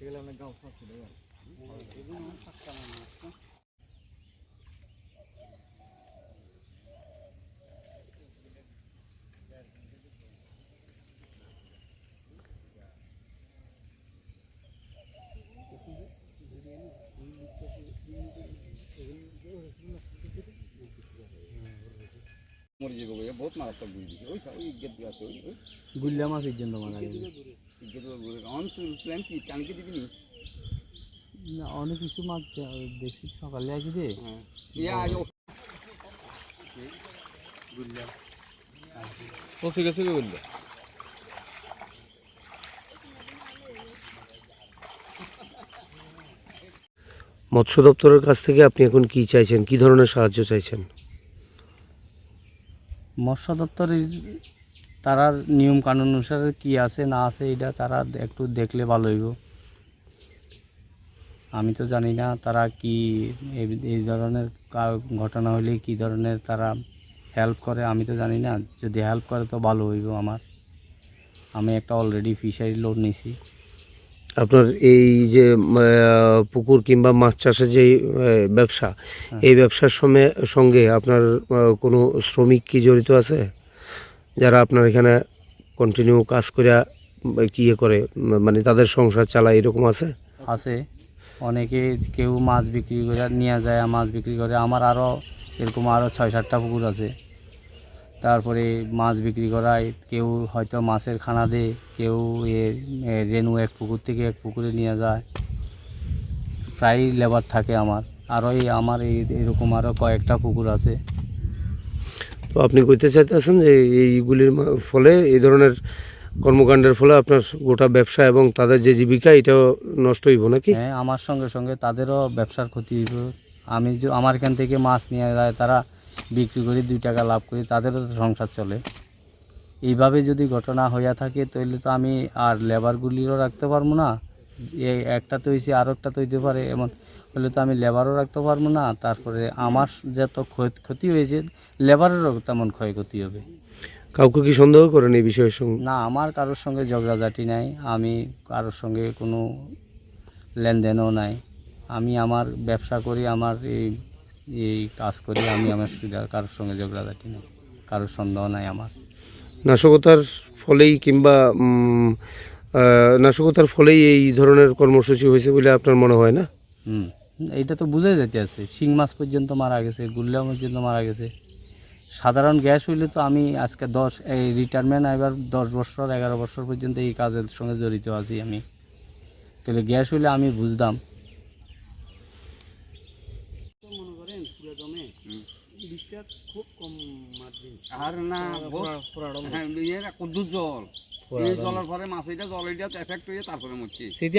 মরে যাবে বহুত মারাত্মক ওই ওই গেট দিয়ে আছে ওই ওই। গুল্লা মাছের জন্য মারা গেছে গেট অন প্ল্যান কি দিবি নি? না অনেক কিছু মাছ দেখছি সকালে আছে যে। হ্যাঁ। ইয়া পচে গেছে বললে। মৎস্য দপ্তরের কাছ থেকে আপনি এখন কি চাইছেন? কি ধরনের সাহায্য চাইছেন? মৎস্য দপ্তরের তারা নিয়ম কানুন অনুসারে কি আছে, না আছে, এটা তারা একটু দেখলে ভালো হইব। আমি তো জানি না তারা কি এই- ধরনের ঘটনা হলে কি ধরনের তারা হেল্প করে, আমি তো জানি না। যদি হেল্প করে তো ভালো হইব আমার। আমি একটা অলরেডি ফিশারি লোন নিছি। আপনার এই যে পুকুর কিংবা মাছ চাষের যে ব্যবসা এই ব্যবসার সঙ্গে সঙ্গে আপনার কোনো শ্রমিক কি জড়িত আছে? যারা আপনার এখানে কন্টিনিউ কাজ করে কি ইয়ে করে মানে তাদের সংসার চালায় এরকম আছে? আছে। অনেকে কেউ মাছ বিক্রি করে নিয়ে যায় মাছ বিক্রি করে। আমার আরও এরকম আরও ছয় সাতটা পুকুর আছে। তারপরে মাছ বিক্রি করায় কেউ হয়তো মাছের খানা দেয় কেউ এ রেনু এক পুকুর থেকে এক পুকুরে নিয়ে যায়। প্রায় লেবার থাকে আমার। আরও এই আমার এই এরকম আরও কয়েকটা পুকুর আছে। তো আপনি কইতে চাইতেছেন যে এইগুলির ফলে এই ধরনের কর্মকাণ্ডের ফলে আপনার গোটা ব্যবসা এবং তাদের যে জীবিকা এটাও নষ্ট হইব নাকি? হ্যাঁ আমার সঙ্গে সঙ্গে তাদেরও ব্যবসার ক্ষতি হইব। আমি আমার এখান থেকে মাছ নিয়ে যায় তারা বিক্রি করি দুই টাকা লাভ করি তাদেরও তো সংসার চলে। এইভাবে যদি ঘটনা হইয়া থাকে তাহলে তো আমি আর লেবারগুলিরও রাখতে পারব না। এই একটা তো হয়েছে আরও একটা তো হইতে পারে এমন। হলে তো আমি লেবারও রাখতে পারব না তারপরে আমার যত ক্ষয়- ক্ষতি হয়েছে লেবারেরও তেমন ক্ষয়ক্ষতি হবে। কাউকে কি সন্দেহ করেন এই বিষয়ের সঙ্গে? না আমার কারোর সঙ্গে ঝগড়াঝাটি নাই আমি কারোর সঙ্গে কোনো লেনদেনও নাই। আমি আমার ব্যবসা করি আমার এই এই কাজ করি আমি আমার সুবিধা কারোর সঙ্গে ঝগড়াঝাটি নাই কারোর সন্দেহ নাই আমার। নাশকতার ফলেই কিংবা নাশকতার ফলেই এই ধরনের কর্মসূচি হয়েছে বলে আপনার মনে হয় না? হুম এইটা তো বুঝে যেতে আছে। শিং মাছ পর্যন্ত মারা গেছে গুল্লা পর্যন্ত মারা গেছে। সাধারণ গ্যাস হইলে তো আমি আজকে দশ এই রিটায়ারমেন্ট এবার দশ বছর এগারো বছর পর্যন্ত এই কাজের সঙ্গে জড়িত আছি আমি। তাহলে গ্যাস হইলে আমি বুঝতাম। আর না হ্যাঁ ইয়ে কুদ্দুর জল। এই জলের পরে মাছ এটা জল এটা এফেক্ট হয়ে তারপরে মরছে। সেটি